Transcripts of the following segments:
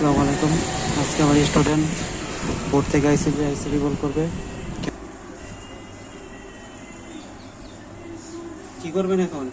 আসসালামু আলাইকুম। আজকে আমার স্টুডেন্ট বোর্ড থেকে আইসিবি আইসিবি বল করবে। কি করবেন এখন?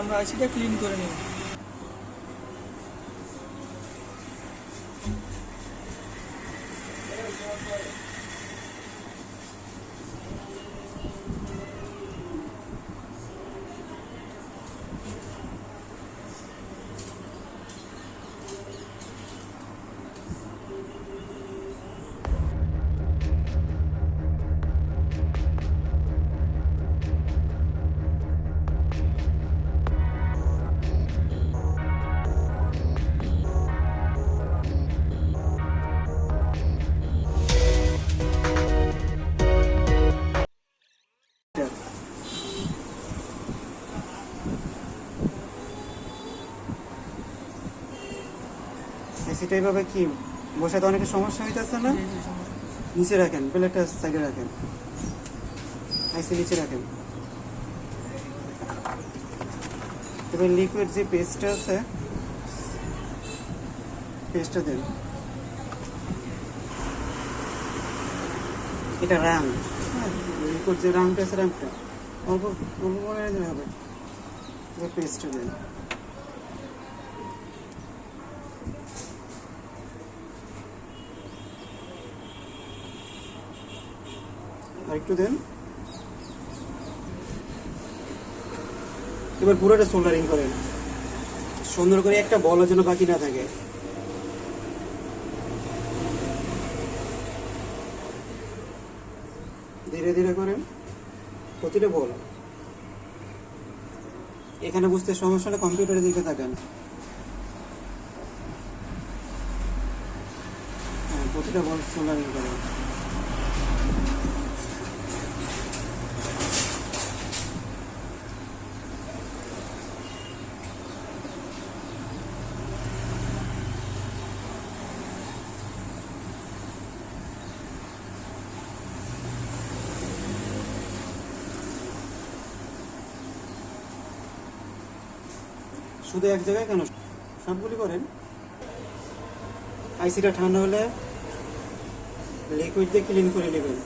আমরা আইসিটা ক্লিন করে নিব। এসিটা এইভাবে কি বসে তো অনেকের সমস্যা হইতেছে না? নিচে রাখেন প্লেটটা সাইডে রাখেন। আইসি নিচে রাখেন। তবে লিকুইড যে পেস্টটা আছে পেস্টটা দেন। এটা রাং লিকুইড যে রাংটা আছে রাংটা অল্প অল্প করে হবে। যে পেস্টটা দেন। আর একটু দেন। এবার পুরোটা সোল্ডারিং করেন। সুন্দর করে একটা বলের জন্য বাকি না থাকে। ধীরে ধীরে করেন। প্রতিটা বল। এখানে বুঝতে সমস্যা হলে কম্পিউটারের দিকে তাকান। হ্যাঁ প্রতিটা বল সোল্ডারিং করেন। শুধু এক জায়গায় কেন? সবগুলি করেন। আইসিটা ঠান্ডা হলে লিকুইড দিয়ে ক্লিন করে নেবেন।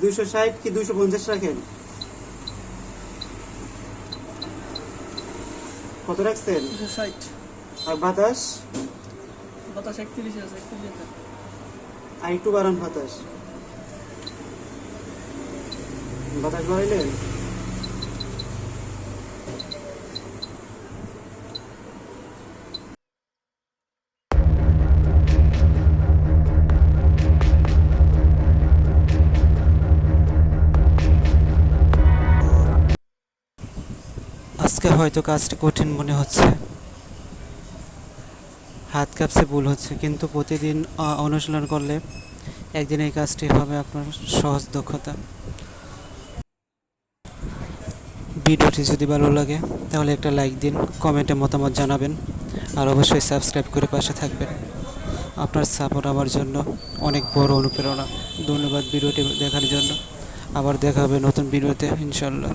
দুইশো ষাট কি দুইশো পঞ্চাশ রাখেন? কত রাখছেন? আর বাতাস? বাতাস একত্রিশ আছে আর একটু বাড়ান বাতাস। বাতাস বাড়াইলেন? আজকে হয়তো কাজটা কঠিন মনে হচ্ছে। হাত কাঁপছে, ভুল হচ্ছে। কিন্তু প্রতিদিন অনুশীলন করলে একদিন এই কাজটি হবে আপনার সহজ দক্ষতা। ভিডিওটি যদি ভালো লাগে, তাহলে একটা লাইক দিন, কমেন্টে মতামত জানাবেন, আর অবশ্যই সাবস্ক্রাইব করে পাশে থাকবেন। আপনার সাপোর্ট আমার জন্য অনেক বড় অনুপ্রেরণা। ধন্যবাদ ভিডিওটি দেখার জন্য। আবার দেখা হবে নতুন ভিডিওতে ইনশাল্লাহ